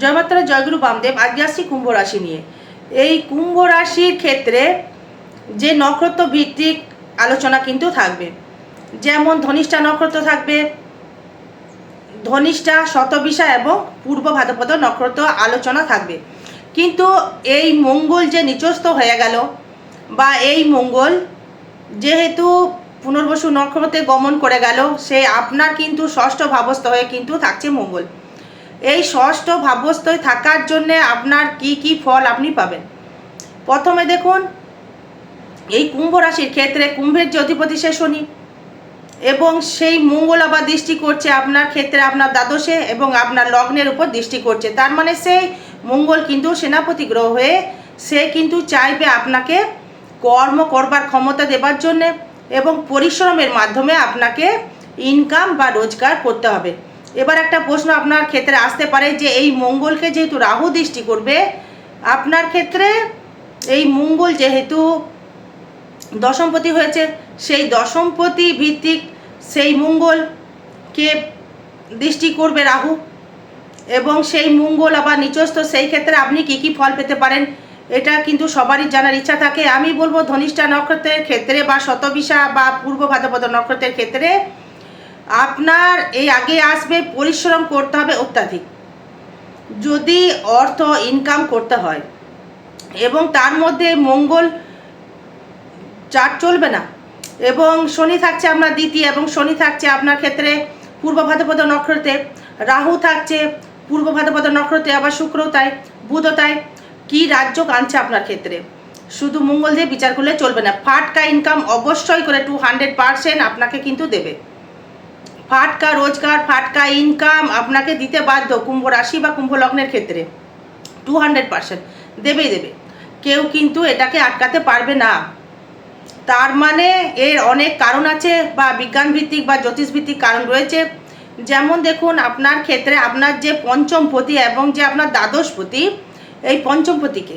জয়মাত্রা জয়গুরু বামদেব আজকে আসছি কুম্ভ রাশি নিয়ে। এই কুম্ভ রাশির ক্ষেত্রে যে নক্ষত্র ভিত্তিক আলোচনা কিন্তু থাকবে। যেমন ধনিষ্ঠা নক্ষত্র থাকবে, ধনিষ্ঠা, শতবিশা এবং পূর্ব ভাদ্রপদ নক্ষত্র আলোচনা থাকবে। কিন্তু এই মঙ্গল যে নিচস্থ হয়ে গেল বা এই মঙ্গল যেহেতু পুনর্বসু নক্ষত্রে গমন করে গেল, সে আপনার কিন্তু ষষ্ঠ ভাবস্থ হয়ে কিন্তু থাকছে মঙ্গল। এই ষষ্ঠ ভাবস্থয় থাকার জন্যে আপনার কি কি ফল আপনি পাবেন? প্রথমে দেখুন, এই কুম্ভ রাশির ক্ষেত্রে কুম্ভের যে অধিপতি সে শনি এবং সেই মঙ্গল আবার দৃষ্টি করছে আপনার ক্ষেত্রে আপনার দ্বাদশে এবং আপনার লগ্নের উপর দৃষ্টি করছে। তার মানে সেই মঙ্গল কিন্তু সেনাপতি গ্রহ হয়ে সে কিন্তু চাইবে আপনাকে কর্ম করবার ক্ষমতা দেবার জন্যে এবং পরিশ্রমের মাধ্যমে আপনাকে ইনকাম বা রোজগার করতে হবে। এবার একটা প্রশ্ন আপনার ক্ষেত্রে আসতে পারে যে এই মঙ্গলকে যেহেতু রাহু দৃষ্টি করবে, আপনার ক্ষেত্রে এই মঙ্গল যেহেতু দশমপতি হয়েছে, সেই দশমপতি ভিত্তিক সেই মঙ্গলকে দৃষ্টি করবে রাহু এবং সেই মঙ্গল আবার নিচস্থ, সেই ক্ষেত্রে আপনি কি কি ফল পেতে পারেন এটা কিন্তু সবারই জানার ইচ্ছা থাকে। আমি বলব, ধনিষ্ঠা নক্ষত্রের ক্ষেত্রে বা শতবিশা বা পূর্ব ভাদ্রপদ নক্ষত্রের ক্ষেত্রে আপনার এই আগে আসবে, পরিশ্রম করতে হবে অত্যাধিক। যদি অর্থ ইনকাম করতে হয়, এবং তার মধ্যে মঙ্গল চার চলবে না, এবং শনি থাকছে আপনার দ্বিতীয়, এবং শনি থাকছে আপনার ক্ষেত্রে পূর্ব ভাদ্রপদ নক্ষত্রে, রাহু থাকছে পূর্ব ভাদ্রপদ নক্ষত্রে, আবার শুক্রও তাই, বুধও তাই, কী রাজ্য আনছে আপনার ক্ষেত্রে? শুধু মঙ্গল দিয়ে বিচার করলে চলবে না। ফাটকা ইনকাম অবশ্যই করে টু হান্ড্রেড পারসেন্ট আপনাকে কিন্তু দেবে। ফাটকা, রোজগার, ফাটকা ইনকাম আপনাকে দিতে বাধ্য কুম্ভ রাশি বা কুম্ভ লগ্নের ক্ষেত্রে। টু হান্ড্রেড পারসেন্ট দেবেই দেবে। কেউ কিন্তু এটাকে আটকাতে পারবে না। তার মানে এর অনেক কারণ আছে বা বিজ্ঞান ভিত্তিক বা জ্যোতিষ ভিত্তিক কারণ রয়েছে। যেমন দেখুন, আপনার ক্ষেত্রে আপনার যে পঞ্চমপতি এবং যে আপনার দ্বাদশপতি, এই পঞ্চমপতিকে,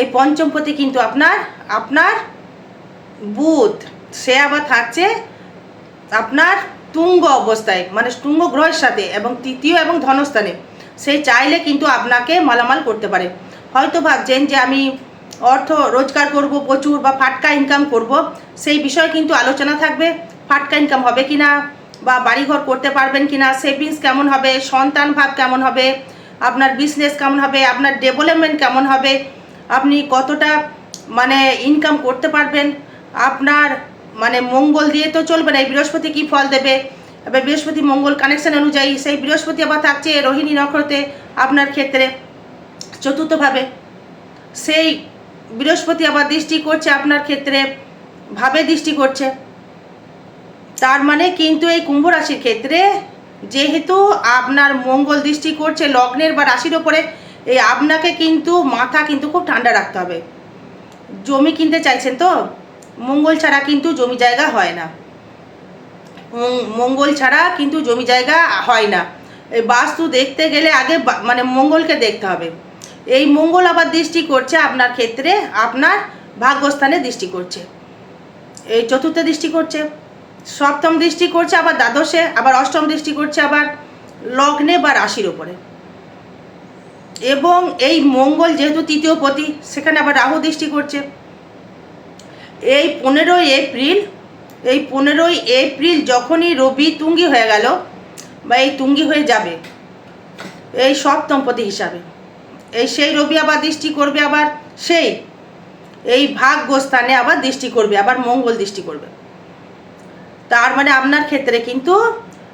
এই পঞ্চমপতি কিন্তু আপনার আপনার বুধ, সে আবার থাকছে আপনার তুঙ্গ অবস্থায় মানে তুঙ্গ গ্রহের সাথে এবং তৃতীয় এবং ধনস্থানে, সে চাইলে কিন্তু আপনাকে মালামাল করতে পারে। হয়তো ভাবছেন যে আমি অর্থ রোজগার করব, প্রচুর বা ফাটকা ইনকাম করব, সেই বিষয়ে কিন্তু আলোচনা থাকবে, ফাটকা ইনকাম হবে কি না বা বাড়িঘর করতে পারবেন কি না সেভিংস কেমন হবে, সন্তান ভাব কেমন হবে, আপনার বিজনেস কেমন হবে, আপনার ডেভেলপমেন্ট কেমন হবে, আপনি কতটা মানে ইনকাম করতে পারবেন, আপনার মানে মঙ্গল দিয়ে তো চলবে না, এই বৃহস্পতি কী ফল দেবে? এবার বৃহস্পতি মঙ্গল কানেকশন অনুযায়ী সেই বৃহস্পতি আবার থাকছে রোহিণী নক্ষত্রে আপনার ক্ষেত্রে। চতুর্থভাবে সেই বৃহস্পতি আবার দৃষ্টি করছে আপনার ক্ষেত্রে, ভাবে দৃষ্টি করছে। তার মানে কিন্তু এই কুম্ভ রাশির ক্ষেত্রে যেহেতু আপনার মঙ্গল দৃষ্টি করছে লগ্নের বা রাশির ওপরে, এই আপনাকে কিন্তু মাথা কিন্তু খুব ঠান্ডা রাখতে হবে। জমি কিনতে চাইছেন তো? মঙ্গল ছাড়া কিন্তু জমি জায়গা হয় না। মঙ্গল ছাড়া কিন্তু জমি জায়গা হয় না। এই বাস্তু দেখতে গেলে আগে মানে মঙ্গলকে দেখতে হবে। এই মঙ্গল আবার দৃষ্টি করছে আপনার ক্ষেত্রে, আপনার ভাগ্যস্থানে দৃষ্টি করছে। এই চতুর্থ দৃষ্টি করছে, সপ্তম দৃষ্টি করছে আবার দ্বাদশে, আবার অষ্টম দৃষ্টি করছে আবার লগ্নে বা রাশির ওপরে এবং এই মঙ্গল যেহেতু তৃতীয় পতি, সেখানে আবার রাহু দৃষ্টি করছে। এই পনেরোই এপ্রিল, এই পনেরোই এপ্রিল যখনই রবি তুঙ্গি হয়ে গেল বা এই তুঙ্গি হয়ে যাবে, এই সপ্তমপতি হিসাবে। এই সেই রবি আবার দৃষ্টি করবে আবার, সেই এই ভাগ্যস্থানে আবার দৃষ্টি করবে, আবার মঙ্গল দৃষ্টি করবে। তার মানে আপনার ক্ষেত্রে কিন্তু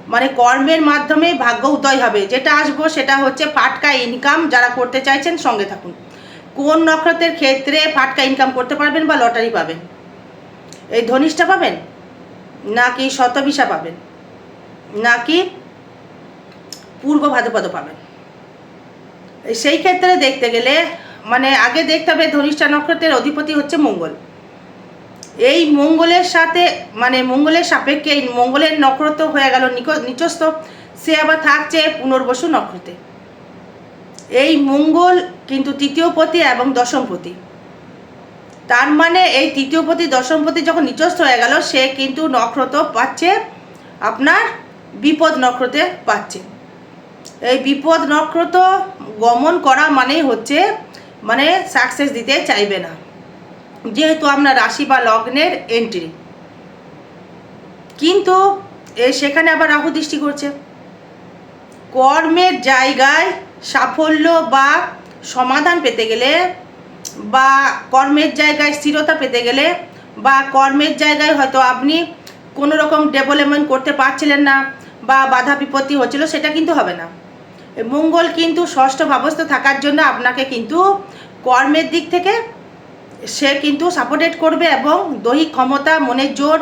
মানে কর্মের মাধ্যমে ভাগ্য উদয় হবে। যেটা আসব সেটা হচ্ছে ফাটকা ইনকাম যারা করতে চাইছেন সঙ্গে থাকুন। কোন নক্ষত্রের ক্ষেত্রে ফাটকা ইনকাম করতে পারবেন বা লটারি পাবেন? এই ধনিষ্ঠা পাবেন? নাকি শতবিশা পাবেন? নাকি পূর্ব ভাদ্রপদ পাবেন? সেই ক্ষেত্রে দেখতে গেলে মানে আগে দেখতে হবে ধনিষ্ঠা নক্ষত্রের অধিপতি হচ্ছে মঙ্গল। এই মঙ্গলের সাথে মানে মঙ্গলের সাপেক্ষে এই মঙ্গলের নক্ষত্র হয়ে গেল নিচস্থ। সে আবার থাকছে পুনর্বসু নক্ষত্রে। এই মঙ্গল কিন্তু তৃতীয় পতি এবং দশম পতি। তার মানে এই তৃতীয় পতি, দশম পতি যখন নিচস্থ হয়ে গেল, সে কিন্তু নক্ষত্র পাচ্ছে, আপনার বিপদ নক্ষত্রে পাচ্ছে। এই বিপদ নক্ষত্র গমন করা মানেই হচ্ছে মানে সাকসেস দিতে চাইবে না। যেহেতু আপনার রাশি বা লগ্নের এন্ট্রি কিন্তু সেখানে আবার রাহু দৃষ্টি করছে। কর্মের জায়গায় সাফল্য বা সমাধান পেতে গেলে বা কর্মের জায়গায় স্থিরতা পেতে গেলে বা কর্মের জায়গায় হয়তো আপনি কোনো রকম ডেভেলপমেন্ট করতে পারছিলেন না বা বাধা বিপত্তি হচ্ছিল, সেটা কিন্তু হবে না। মঙ্গল কিন্তু ষষ্ঠ ভাবস্থ থাকার জন্য আপনাকে কিন্তু কর্মের দিক থেকে সে কিন্তু সাপোর্টেড করবে এবং দৈহিক ক্ষমতা, মনের জোর,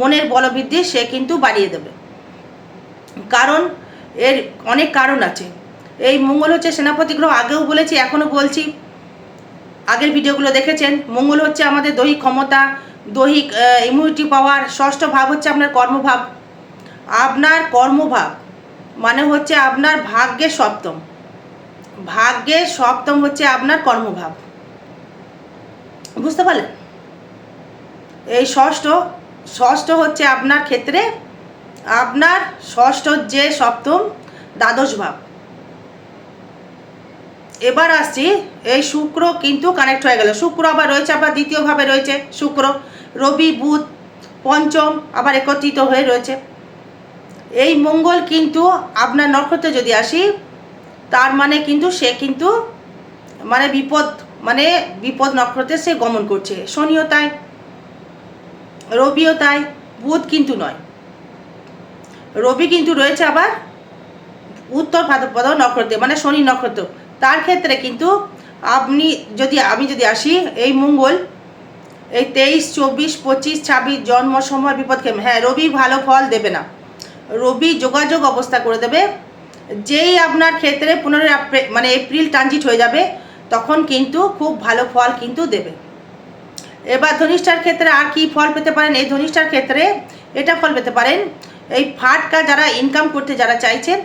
মনের বলবৃদ্ধি সে কিন্তু বাড়িয়ে দেবে। কারণ এর অনেক কারণ আছে। এই মঙ্গল হচ্ছে সেনাপতি গ্রহ, আগেও বলেছি, এখনও বলছি। আগের ভিডিওগুলো দেখেছেন, মঙ্গল হচ্ছে আমাদের দৈহিক ক্ষমতা, দৈহিক ইমিউনিটি পাওয়ার ষষ্ঠ ভাব হচ্ছে আপনার কর্মভাব। আপনার কর্মভাব মানে হচ্ছে আপনার ভাগ্যের সপ্তম। ভাগ্যের সপ্তম হচ্ছে আপনার কর্মভাব। বুঝতে পারলেন? এই ষষ্ঠ ষষ্ঠ হচ্ছে আপনার ক্ষেত্রে আপনার ষষ্ঠ যে সপ্তম দ্বাদশ ভাব। এবার আসছি, এই শুক্র কিন্তু কানেক্ট হয়ে গেল। শুক্র আবার রয়েছে, আবার দ্বিতীয়ভাবে রয়েছে, শুক্র। রবি, বুধ, পঞ্চম আবার একত্রিত হয়ে রয়েছে। এই মঙ্গল কিন্তু আপনার নক্ষত্রে যদি আসি, তার মানে কিন্তু সে কিন্তু মানে বিপদ মানে বিপদ নক্ষত্রে সে গমন করছে। শনিও তাই, রবিও তাই, বুধ কিন্তু নয়। রবি কিন্তু রয়েছে আবার উত্তর ভাদ্রপদ নক্ষত্রে মানে শনি নক্ষত্র। তার ক্ষেত্রে কিন্তু আপনি যদি, আমি যদি আসি, এই মঙ্গল, এই তেইশ, চব্বিশ, পঁচিশ, ছাব্বিশ, জন্ম, সময় বিপদকে হ্যাঁ রবি ভালো ফল দেবে না। রবি যোগাযোগ অবস্থা করে দেবে। যেই আপনার ক্ষেত্রে পনেরোই মানে এপ্রিল ট্রানজিট হয়ে যাবে, তখন কিন্তু খুব ভালো ফল কিন্তু দেবে। এবার ধনিষ্ঠার ক্ষেত্রে আর কি ফল পেতে পারেন? এই ধনিষ্ঠার ক্ষেত্রে এটা ফল পেতে পারেন। এই ফাটকা যারা ইনকাম করতে যারা চাইছেন,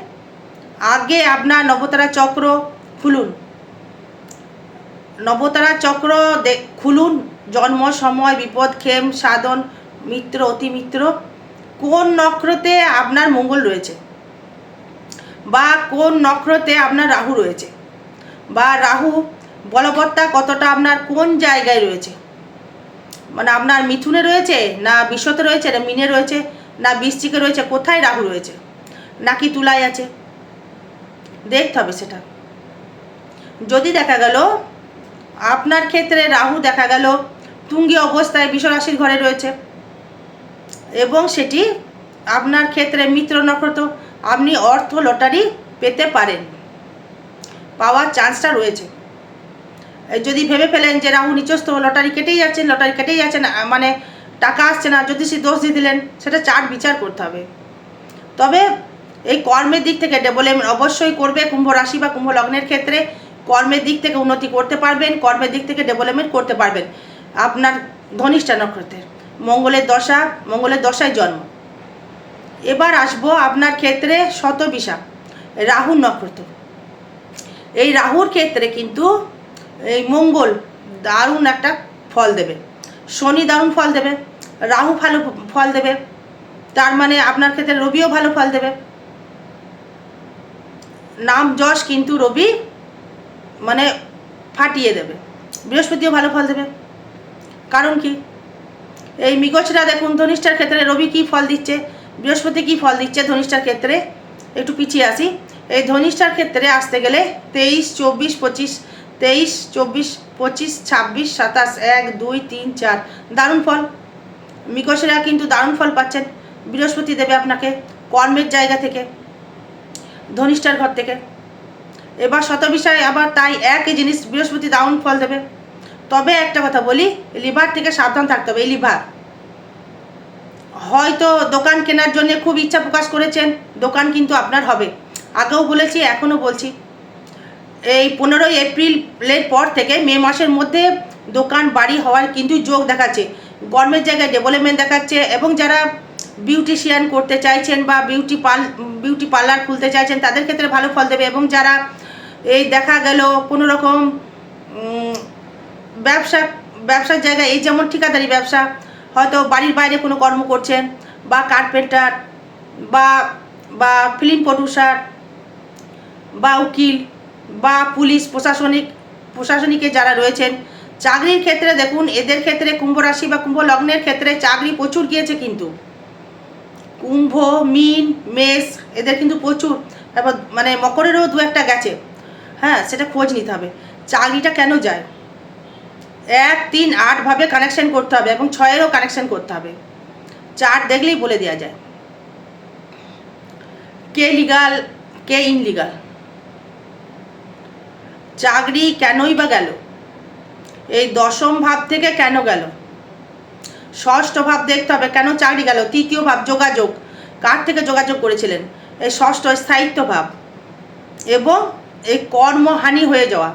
আগে আপনার নবতারা চক্র খুলুন। নবতারা চক্র খুলুন। জন্ম, সময়, বিপদ, ক্ষেম, সাধন, মিত্র অতিমিত্র কোন নক্ষত্রে আপনার মঙ্গল রয়েছে? বা কোন নক্ষত্রে আপনার রাহু রয়েছে? বা রাহু বলবত্তা কতটা আপনার কোন জায়গায় রয়েছে? মানে আপনার মিথুনে রয়েছে না বিশ্বতে রয়েছে না মিনে রয়েছে না বৃশ্চিকে রয়েছে? কোথায় রাহু রয়েছে? নাকি তুলায় আছে? দেখতে হবে সেটা। যদি দেখা গেল, আপনার ক্ষেত্রে রাহু দেখা গেল, তুঙ্গি অবস্থায় বিশ্বরাশির ঘরে রয়েছে। এবং সেটি আপনার ক্ষেত্রে মিত্র নক্ষত্র, আপনি অর্থ লটারি পেতে পারেন। পাওয়ার চান্সটা রয়েছে। যদি ভেবে ফেলেন যে রাহু নিচস্থ, লটারি কেটেই যাচ্ছেন লটারি কেটেই যাচ্ছেন মানে টাকা আসছে না, যদি সে দোষ দিয়ে দিলেন, সেটা চার বিচার করতে হবে। তবে এই কর্মের দিক থেকে ডেভেলপমেন্ট অবশ্যই করবে, কুম্ভ রাশি বা কুম্ভ লগ্নের ক্ষেত্রে। কর্মের দিক থেকে উন্নতি করতে পারবেন, কর্মের দিক থেকে ডেভেলপমেন্ট করতে পারবেন। আপনার ধনিষ্ঠা নক্ষত্রের, মঙ্গলের দশা, মঙ্গলের দশায় জন্ম। এবার আসব আপনার ক্ষেত্রে শতবিশা রাহু নক্ষত্র। এই রাহুর ক্ষেত্রে কিন্তু এই মঙ্গল দারুণ একটা ফল দেবে। শনি দারুণ ফল দেবে, রাহু ভালো ফল দেবে, তার মানে আপনার ক্ষেত্রে রবিও ভালো ফল দেবে। নাম যশ কিন্তু রবি মানে ফাটিয়ে দেবে। বৃহস্পতিও ভালো ফল দেবে। কারণ কি? এই মিগছরা দেখুন, ধনিষ্ঠার ক্ষেত্রে রবি কি ফল দিচ্ছে? বৃহস্পতি কি ফল দিচ্ছে ধনিষ্ঠার ক্ষেত্রে? একটু পিছিয়ে আসি। এই ধনিষ্ঠার ক্ষেত্রে আসতে গেলে তেইশ, চব্বিশ, পঁচিশ, তেইশ, চব্বিশ, পঁচিশ, ছাব্বিশ, সাতাশ, এক, দুই, তিন, চার। দারুণ ফল। মিকসেরা কিন্তু দারুণ ফল পাচ্ছেন। বৃহস্পতি দেবে আপনাকে কর্মের জায়গা থেকে, ধনিষ্ঠার ঘর থেকে। এবার শত বিষয়ে আবার তাই একই জিনিস বৃহস্পতি দাউন ফল দেবে। তবে একটা কথা বলি, লিভার থেকে সাবধান থাকতে হবে, এই লিভার। হয়তো দোকান কেনার জন্য খুব ইচ্ছা প্রকাশ করেছেন, দোকান কিন্তু আপনার হবে। আগেও বলেছি, এখনও বলছি। এই পনেরোই এপ্রিলের পর থেকে মে মাসের মধ্যে দোকান বাড়ি হওয়ার কিন্তু যোগ দেখাচ্ছে। গরমের জায়গায় ডেভেলপমেন্ট দেখাচ্ছে এবং যারা বিউটিশিয়ান করতে চাইছেন বা বিউটি পার্ল বিউটি পার্লার খুলতে চাইছেন, তাদের ক্ষেত্রে ভালো ফল দেবে এবং যারা এই দেখা গেল কোনো রকম ব্যবসা, ব্যবসার জায়গায় এই যেমন ঠিকাদারি ব্যবসা, হয়তো বাড়ির বাইরে কোনো কর্ম করছেন বা কার্পেন্টার বা বা ফিল্ম প্রডিউসার বা উকিল বা পুলিশ, প্রশাসনিক, প্রশাসনিকে যারা রয়েছেন, চাকরির ক্ষেত্রে দেখুন, এদের ক্ষেত্রে কুম্ভ রাশি বা কুম্ভ লগ্নের ক্ষেত্রে চাকরি প্রচুর গিয়েছে কিন্তু। কুম্ভ, মিন, মেষ, এদের কিন্তু প্রচুর। তারপর মানে মকরেরও দু একটা গেছে। হ্যাঁ সেটা খোঁজ নিতে হবে। চাকরিটা কেন যায়? এক, তিন আটভাবে কানেকশন করতে হবে এবং ছয়েরও কানেকশন করতে হবে। চার দেখলেই বলে দেওয়া যায়। কে লিগাল কে ইনলিগাল চাকরি কেনই বা গেল? এই দশম ভাব থেকে কেন গেল? ষষ্ঠ ভাব দেখতে হবে, কেন চাকরি গেল? তৃতীয় ভাব, যোগাযোগ। কার থেকে যোগাযোগ করেছিলেন? এই ষষ্ঠ স্থায়িত্ব ভাব। এবং এই কর্মহানি হয়ে যাওয়া।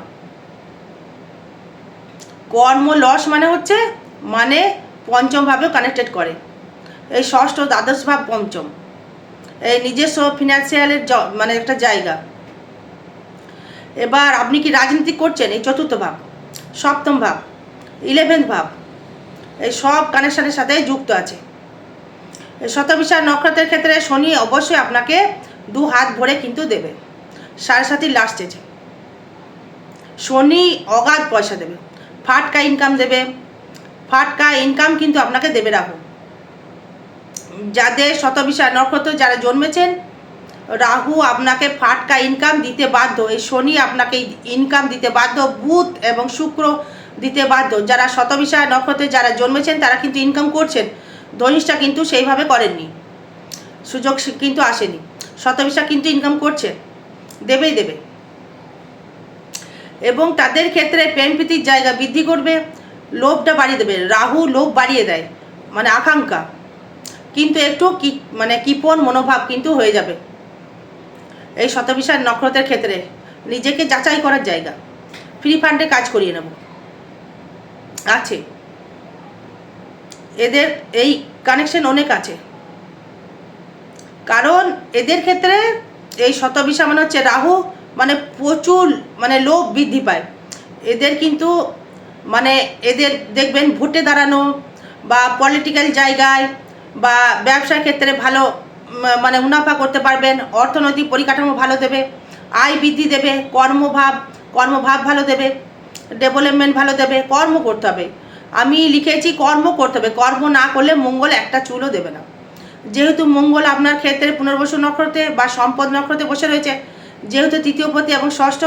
কর্ম লস মানে হচ্ছে মানে পঞ্চম ভাবেও কানেক্টেড করে। এই ষষ্ঠ দ্বাদশ ভাব পঞ্চম। এই নিজস্ব ফিনান্সিয়ালের মানে একটা জায়গা। এবার আপনি কি রাজনীতি করছেন? এই চতুর্থ ভাব সপ্তম ভাব ইলেভেন্থ ভাব এই সব কানেকশানের সাথে যুক্ত আছে। শতবিশাল নক্ষত্রের ক্ষেত্রে শনি অবশ্যই আপনাকে দু হাত ভরে কিন্তু দেবে। সাড়ে লাস্ট স্টেজে শনি অগাধ পয়সা দেবে, ফাটকা ইনকাম দেবে, ফাটকা ইনকাম কিন্তু আপনাকে দেবে রাহু। যাদের শতবিশাল নক্ষত্র যারা জন্মেছেন, রাহু আপনাকে ফাটকা ইনকাম দিতে বাধ্য, এই শনি আপনাকে ইনকাম দিতে বাধ্য, বুধ এবং শুক্র দিতে বাধ্য। যারা শতবিশাল নক্ষত্রে যারা জন্মেছেন, তারা কিন্তু ইনকাম করছেন। ধনিষ্ঠা কিন্তু সেইভাবে করেননি। সুযোগ কিন্তু আসেনি। শতবিশা কিন্তু ইনকাম করছে। দেবেই দেবে। এবং তাদের ক্ষেত্রে প্রেম প্রীতির জায়গা বৃদ্ধি করবে, লোভটা বাড়িয়ে দেবে। রাহু লোভ বাড়িয়ে দেয় মানে আকাঙ্ক্ষা। কিন্তু একটু কি মানে কিপন মনোভাব কিন্তু হয়ে যাবে। এই শতবিশাল নক্ষত্রের ক্ষেত্রে নিজেকে যাচাই করার জায়গা। ফ্রি ফান্ডে কাজ করিয়ে নেব। আছে। এদের এই কানেকশন অনেক আছে। কারণ এদের ক্ষেত্রে এই শতবিশা মানে হচ্ছে রাহু মানে প্রচুর মানে লোভ বৃদ্ধি পায়। এদের কিন্তু মানে এদের দেখবেন ভোটে দাঁড়ানো বা পলিটিক্যাল জায়গায় বা ব্যবসার ক্ষেত্রে ভালো মানে মুনাফা করতে পারবেন, অর্থনৈতিক পরিকাঠামো ভালো দেবে, আয় বৃদ্ধি দেবে, কর্মভাব কর্মভাব ভালো দেবে ডেভেলপমেন্ট ভালো দেবে, কর্ম করতে হবে। আমি লিখেছি কর্ম করতে হবে, কর্ম না করলে মঙ্গল একটা চুলও দেবে না। যেহেতু মঙ্গল আপনার ক্ষেত্রে পুনর্বসু নক্ষত্রে বা সম্পদ নক্ষত্রে বসে রয়েছে, যেহেতু তৃতীয় পতি এবং ষষ্ঠ,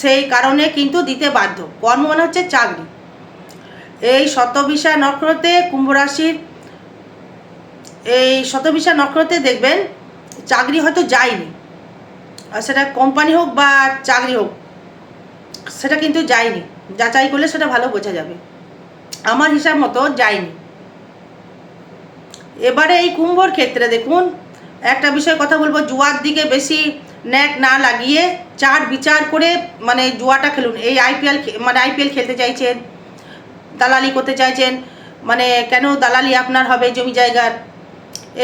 সেই কারণে কিন্তু দিতে বাধ্য। কর্ম মানে হচ্ছে চাকরি। এই শতবিশা নক্ষত্রে কুম্ভ রাশির এই শতবিশা নক্ষত্রে দেখবেন, চাকরি হয়তো যায়নি। সেটা কোম্পানি হোক বা চাকরি হোক, সেটা কিন্তু যায়নি। যাচাই করলে সেটা ভালো বোঝা যাবে। আমার হিসাব মতো যায়নি। এবারে এই কুম্ভর ক্ষেত্রে দেখুন, একটা বিষয় কথা বলব, জুয়ার দিকে বেশি ন্যাক না লাগিয়ে চার বিচার করে মানে জুয়াটা খেলুন। এই আইপিএল মানে আইপিএল খেলতে চাইছেন, দালালি করতে চাইছেন মানে কেন দালালি আপনার হবে জমি জায়গার?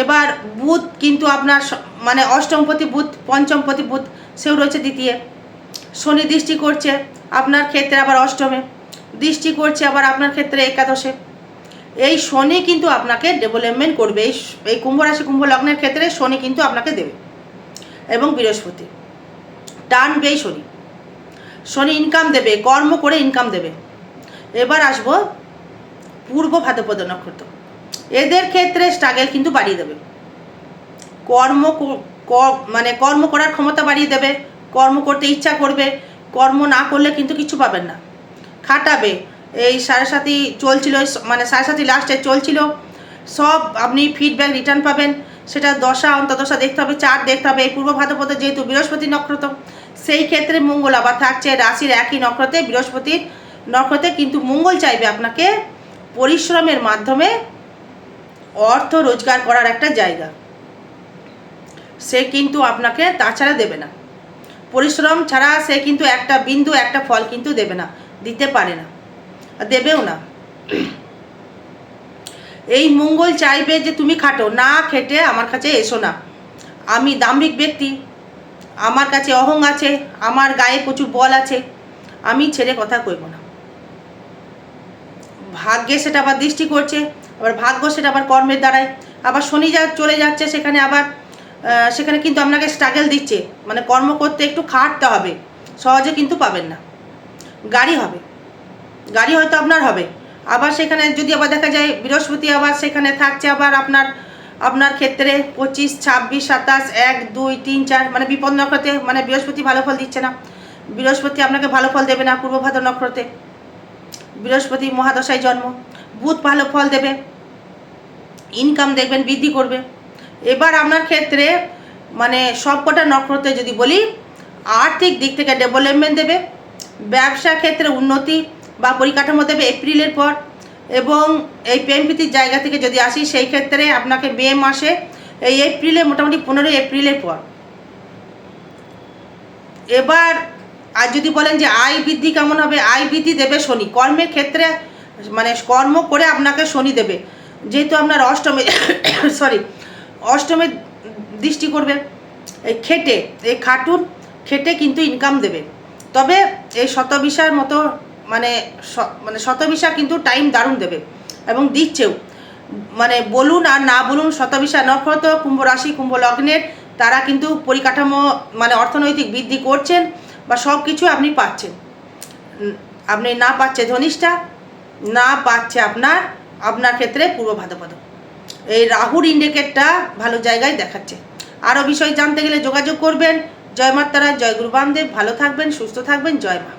এবার বুধ কিন্তু আপনার মানে অষ্টমপতি বুধ, পঞ্চমপতি বুধ, সেও রয়েছে দ্বিতীয়। শনি দৃষ্টি করছে আপনার ক্ষেত্রে আবার অষ্টমে, দৃষ্টি করছে আবার আপনার ক্ষেত্রে একাদশে। এই শনি কিন্তু আপনাকে ডেভেলপমেন্ট করবে। এই এই কুম্ভ রাশি, কুম্ভ লগ্নের ক্ষেত্রে শনি কিন্তু আপনাকে দেবে এবং বৃহস্পতি। টানবেই শনি। শনি ইনকাম দেবে, কর্ম করে ইনকাম দেবে। এবার আসব পূর্ব ভাদ্রপদ নক্ষত্র। এদের ক্ষেত্রে স্ট্রাগেল কিন্তু বাড়িয়ে দেবে। কর্ম মানে কর্ম করার ক্ষমতা বাড়িয়ে দেবে, কর্ম করতে ইচ্ছা করবে, কর্ম না করলে কিন্তু কিছু পাবেন না। খাটাবে এই সাড়ে সাথী চলছিল মানে সাড়ে সাথী লাস্টে চলছিল। সব আপনি ফিডব্যাক রিটার্ন পাবেন। সেটা দশা অন্তদশা দেখতে হবে চার দেখতে হবে। এই পূর্ব ভাদ্রপদে যেহেতু বৃহস্পতি নক্ষত্র, সেই ক্ষেত্রে মঙ্গল আবার থাকছে, রাশির একই নক্ষত্রে বৃহস্পতির নক্ষত্রে। কিন্তু মঙ্গল চাইবে আপনাকে পরিশ্রমের মাধ্যমে অর্থ রোজগার করার একটা জায়গা। সে কিন্তু আপনাকে তাছাড়া দেবে না। পরিশ্রম ছাড়া সে কিন্তু একটা বিন্দু, একটা ফল কিন্তু দেবে না, দিতে পারে না। আর দেবেও না। এই মঙ্গল চাইবে যে তুমি খাটো, না খেটে আমার কাছে এসো না। আমি দাম্ভিক ব্যক্তি, আমার কাছে অহং আছে, আমার গায়ে প্রচুর বল আছে, আমি ছেড়ে কথা কইব না। ভাগ্যে সেটা আবার দৃষ্টি করছে, আবার ভাগ্য সেটা আবার কর্মের দ্বারায়। আবার শনি যা চলে যাচ্ছে, সেখানে আবার সেখানে কিন্তু আপনাকে স্ট্রাগল দিচ্ছে। মানে কর্ম করতে একটু খাটতে হবে, সহজে কিন্তু পাবেন না। গাড়ি হবে। গাড়ি হয়তো আপনার হবে। আবার সেখানে যদি আবার দেখা যায় বৃহস্পতি আবার সেখানে থাকছে আবার আপনার আপনার ক্ষেত্রে পঁচিশ, ছাব্বিশ, সাতাশ, এক, দুই, তিন, চার মানে বিপদ নক্ষত্রে মানে বৃহস্পতি ভালো ফল দিচ্ছে না। বৃহস্পতি আপনাকে ভালো ফল দেবে না পূর্ব ভাদ্র নক্ষত্রে। বৃহস্পতি মহাদশায় জন্ম, বুধ ভালো ফল দেবে। ইনকাম দেখবেন, বৃদ্ধি করবে। এবার আপনার ক্ষেত্রে মানে সবকটা নক্ষত্রে যদি বলি, আর্থিক দিক থেকে ডেভেলপমেন্ট দেবে। ব্যবসা ক্ষেত্রে উন্নতি বা পরিকাঠামো দেবে এপ্রিলের পর। এবং এই প্রেমপ্রীতির জায়গা থেকে যদি আসি, সেই ক্ষেত্রে আপনাকে মে মাসে, এই এপ্রিলে, মোটামুটি পনেরোই এপ্রিলের পর। এবার, আর যদি বলেন যে আয় বৃদ্ধি কেমন হবে, আয় বৃদ্ধি দেবে শনি। কর্মের ক্ষেত্রে মানে কর্ম করে আপনাকে শনি দেবে। যেহেতু আপনার অষ্টমে সরি অষ্টমে দৃষ্টি করবে, এই খেটে, এই খাটুন খেটে কিন্তু ইনকাম দেবে। তবে এই শতবিশার মতো মানে মানে শতবিশা কিন্তু টাইম দারুণ দেবে এবং দিচ্ছেও। মানে বলুন আর না বলুন, শতবিশা নক্ষত্র, কুম্ভ রাশি, কুম্ভ লগ্নের, তারা কিন্তু পরিকাঠামো মানে অর্থনৈতিক বৃদ্ধি করছেন বা সব কিছু আপনি পাচ্ছেন। আপনি না পাচ্ছে ধনিষ্ঠা, না পাচ্ছে আপনার আপনার ক্ষেত্রে পূর্ব ভাদ্রপদ। এই রাহুর ইন্ডিকেটটা ভালো জায়গায় দেখাচ্ছে। আরও বিষয় জানতে গেলে যোগাযোগ করবেন। জয় মাতারা, জয় গুরু ভালো থাকবেন, সুস্থ থাকবেন, জয় মা।